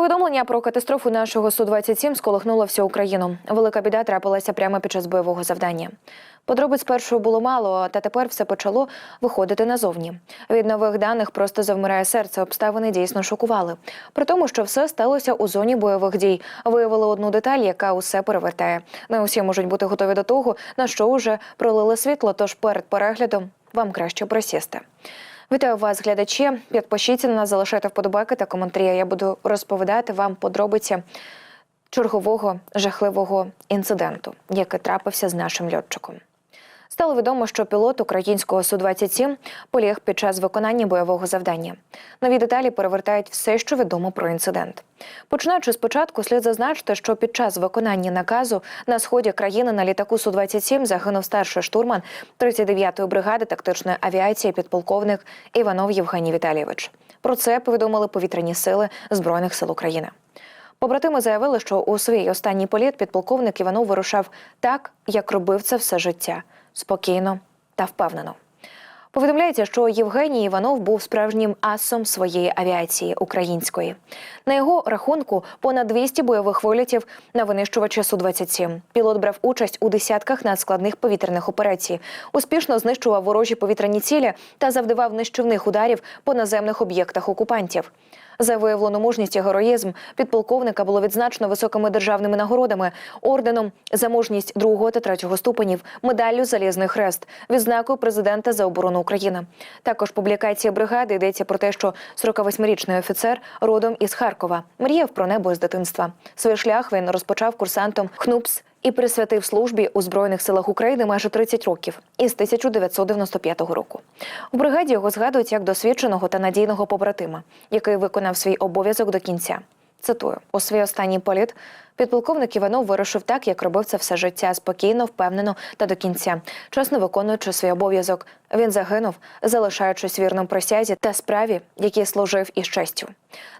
Повідомлення про катастрофу нашого су 27 сколихнуло всю Україну. Велика біда трапилася прямо під час бойового завдання. Подробиць першого було мало, та тепер все почало виходити назовні. Від нових даних просто завмирає серце. Обставини дійсно шокували. При тому, що все сталося у зоні бойових дій. Виявили одну деталь, яка усе перевертає. Не усі можуть бути готові до того, на що вже пролили світло. Тож перед переглядом вам краще присісти. Вітаю вас, глядачі. Підпишіться на нас, залишайте вподобайки та коментарі. Я буду розповідати вам подробиці чергового жахливого інциденту, який трапився з нашим льотчиком. Стало відомо, що пілот українського су 27 поліг під час виконання бойового завдання. Нові деталі перевертають все, що відомо про інцидент. Починаючи спочатку, слід зазначити, що під час виконання наказу на сході країни на літаку су 27 загинув старший штурман 39-ї бригади тактичної авіації підполковник Іванов Євгеній Віталійович. Про це повідомили повітряні сили збройних сил України. Побратими заявили, що у свій останній політ підполковник Іванов вирушав так, як робив це все життя спокійно та впевнено. Повідомляється, що Євгеній Іванов був справжнім асом своєї авіації української. На його рахунку понад 200 бойових вилітів на винищувачі су 27 Пілот брав участь у десятках надскладних повітряних операцій, успішно знищував ворожі повітряні цілі та завдавав нищівних ударів по наземних об'єктах окупантів. За виявлену мужність і героїзм підполковника було відзначено високими державними нагородами, орденом за мужність другого та третього ступенів, медаллю Залізний хрест, відзнакою президента за оборону України. Також публікація бригади йдеться про те, що 48-річний офіцер родом із Харкова мріяв про небо з дитинства. Свій шлях він розпочав курсантом ХНУПС і присвятив службі у збройних силах України майже 30 років із 1995 року. В бригаді його згадують як досвідченого та надійного побратима, який виконав свій обов'язок до кінця. Цитую у свій останній політ. Підполковник Іванов вирушив так, як робив це все життя спокійно, впевнено та до кінця, чесно виконуючи свій обов'язок. Він загинув, залишаючись вірним присязі та справі, якій служив із честю.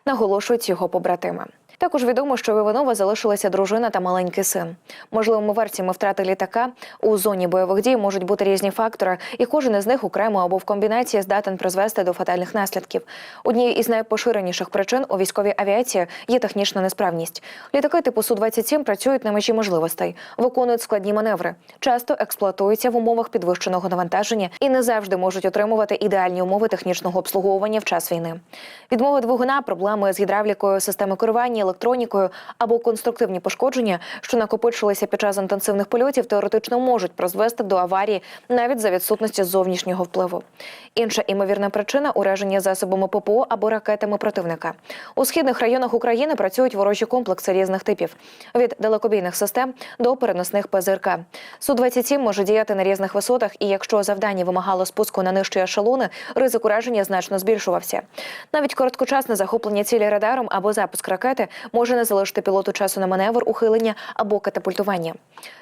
Наголошують його побратими. Також відомо, що у Іванова залишилася дружина та маленький син. Можливими версіями втрати літака у зоні бойових дій можуть бути різні фактори, і кожен із них окремо або в комбінації здатен призвести до фатальних наслідків. Однією із найпоширеніших причин у військовій авіації є технічна несправність. Літаки типу су 27 працюють на межі можливостей, виконують складні маневри, часто експлуатуються в умовах підвищеного навантаження і не завжди можуть отримувати ідеальні умови технічного обслуговування в час війни. Відмови двигуна, проблеми з гідравлікою, системи керування електронікою або конструктивні пошкодження, що накопичилися під час інтенсивних польотів, теоретично можуть призвести до аварії навіть за відсутності зовнішнього впливу. Інша імовірна причина ураження засобами ППО або ракетами противника. У східних районах України працюють ворожі комплекси різних типів від далекобійних систем до переносних ПЗРК. Су 27 може діяти на різних висотах, і якщо завдання вимагало спуску на нижчі ешелони, ризик ураження значно збільшувався. Навіть короткочасне захоплення цілі радаром або запуск ракети може не залишити пілоту часу на маневр, ухилення або катапультування.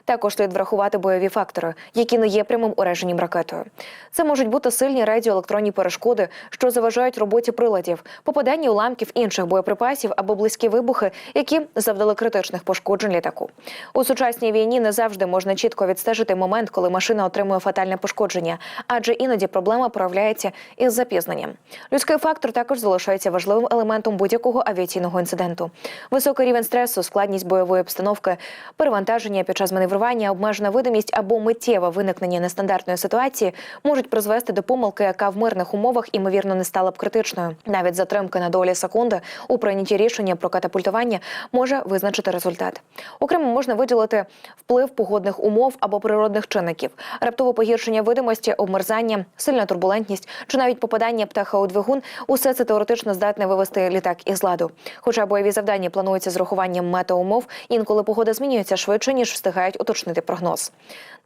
Також слід врахувати бойові фактори, які не є прямим ураженням ракетою. Це можуть бути сильні радіоелектронні перешкоди, що заважають роботі приладів, попадання уламків інших боєприпасів або близькі вибухи, які завдали критичних пошкоджень літаку. У сучасній війні не завжди можна чітко відстежити момент, коли машина отримує фатальне пошкодження, адже іноді проблема проявляється із запізненням. Людський фактор також залишається важливим елементом будь-якого авіаційного інциденту. Високий рівень стресу, складність бойової обстановки, перевантаження під час маневрування, обмежена видимість або миттєве виникнення нестандартної ситуації можуть призвести до помилки, яка в мирних умовах імовірно не стала б критичною. Навіть затримка на долі секунди у прийнятті рішення про катапультування може визначити результат. Окремо можна виділити вплив погодних умов або природних чинників, раптове погіршення видимості, обмерзання, сильна турбулентність чи навіть попадання птаха у двигун. Усе це теоретично здатне вивести літак із ладу. Хоча бойові завдання плануються з урахуванням метеоумов, інколи погода змінюється швидше ніж встигають уточнити прогноз.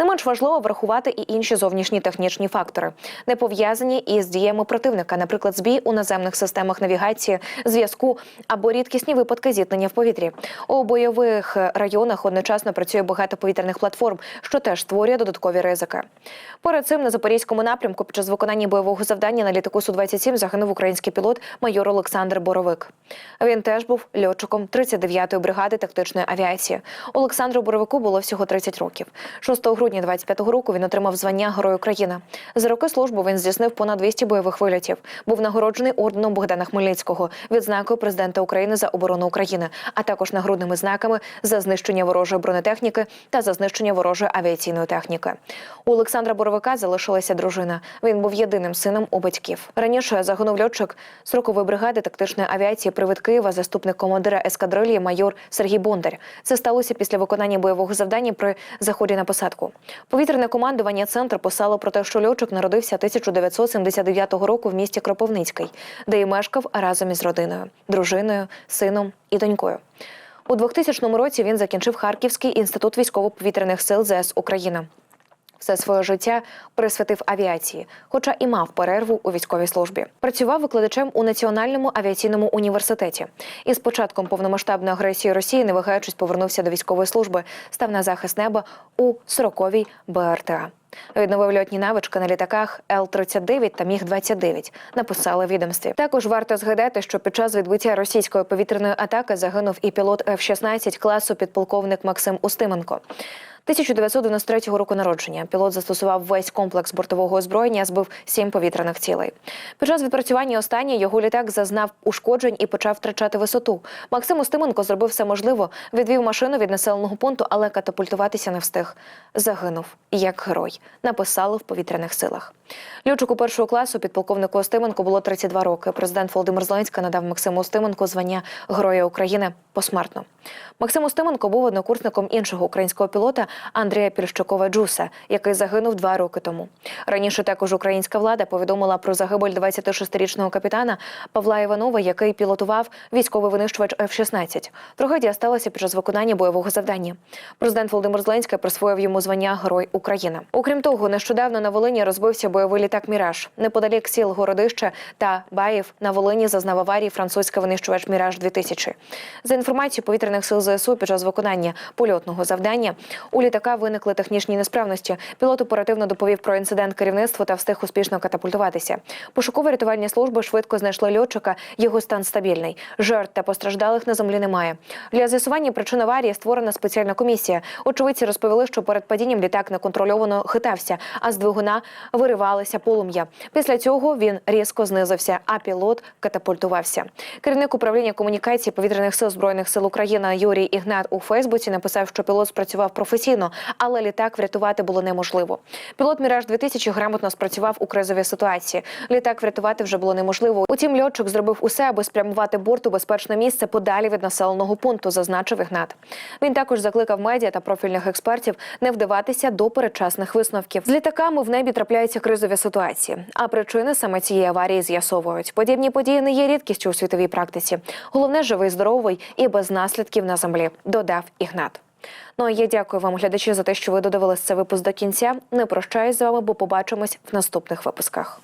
Не менш важливо врахувати і інші зовнішні технічні фактори, не пов'язані із діями противника, наприклад, збій у наземних системах навігації, зв'язку або рідкісні випадки зіткнення в повітрі. У бойових районах одночасно працює багато повітряних платформ, що теж створює додаткові ризики. Перед цим на запорізькому напрямку під час виконання бойового завдання на літаку су 27 загинув український пілот майор Олександр Боровик. Він теж був льот льотчиком 39-ї бригади тактичної авіації. Олександру Боровику було всього 30 років. 6 грудня 25-го року він отримав звання Герой України. За роки служби він здійснив понад 200 бойових вильотів. Був нагороджений орденом Богдана Хмельницького, відзнакою президента України за оборону України, а також нагрудними знаками за знищення ворожої бронетехніки та за знищення ворожої авіаційної техніки. У Олександра Боровика залишилася дружина. Він був єдиним сином у батьків. Раніше загинув льотчик 40-ї бригади тактичної авіації привид Києва, заступник командира ескадрилії майор Сергій Бондар. Це сталося після виконання бойового завдання при заході на посадку. Повітряне командування центру писало про те, що льотчик народився 1979 року в місті Кропивницький, де і мешкав разом із родиною, дружиною, сином і донькою. У 2000 році він закінчив Харківський інститут військово-повітряних сил ЗС Україна. Все своє життя присвятив авіації, хоча і мав перерву у військовій службі. Працював викладачем у Національному авіаційному університеті. І з початком повномасштабної агресії Росії, не вагаючись, повернувся до військової служби, став на захист неба у 40-й БРТА. Відновив льотні навички на літаках Л-39 та Міг-29, написали відомстві. Також варто згадати, що під час відбиття російської повітряної атаки загинув і пілот F-16 класу підполковник Максим Устименко. 1993 року народження пілот застосував весь комплекс бортового озброєння, збив сім повітряних цілей. Під час відпрацювання останній його літак зазнав ушкоджень і почав втрачати висоту. Максим Устименко зробив все можливо, відвів машину від населеного пункту, але катапультуватися не встиг. Загинув як герой. Написали в повітряних силах. Льотчику першого класу підполковнику Остименко було 32 роки. Президент Володимир Зеленський надав Максиму Остименко звання Героя України посмертно. Максим Остименко був однокурсником іншого українського пілота Андрія Пільщукова Джуса, який загинув два роки тому. Раніше також українська влада повідомила про загибель 26-річного капітана Павла Іванова, який пілотував військовий винищувач F-16. Трагедія сталася під час виконання бойового завдання. Президент Володимир Зеленський присвоїв йому звання Герой України. Окрім того, нещодавно на Волині розбився бойовий літак Міраж. Неподалік сіл Городище та Баїв на Волині зазнав аварії французький винищувач Міраж 2000 За інформацією повітряних сил ЗСУ, під час виконання польотного завдання у літака виникли технічні несправності. Пілот оперативно доповів про інцидент керівництву та встиг успішно катапультуватися. Пошуково-рятувальні служби швидко знайшли льотчика. Його стан стабільний. Жертв та постраждалих на землі немає. Для з'ясування причин аварії створена спеціальна комісія. Очевидці розповіли, що перед падінням літак неконтрольовано хитався, а з двигуна виривалися полум'я. Після цього він різко знизився, а пілот катапультувався. Керівник управління комунікації повітряних сил збройних сил України Юрій Ігнат у Фейсбуці написав, що пілот спрацював професійно, але літак врятувати було неможливо. Пілот Міраж 2000 грамотно спрацював у кризовій ситуації. Літак врятувати вже було неможливо. Утім, льотчик зробив усе, аби спрямувати борт у безпечне місце подалі від населеного пункту, зазначив Ігнат. Він також закликав медіа та профільних експертів не вдаватися до передчасних висновків. З літаками в небі трапляються кризові ситуації, а причини саме цієї аварії з'ясовують. Подібні події не є рідкістю у світовій практиці. Головне живий, здоровий і без наслідків на землі, додав Ігнат. Ну а я дякую вам, глядачі, за те, що ви додивились цей випуск до кінця. Не прощаюсь з вами, бо побачимось в наступних випусках.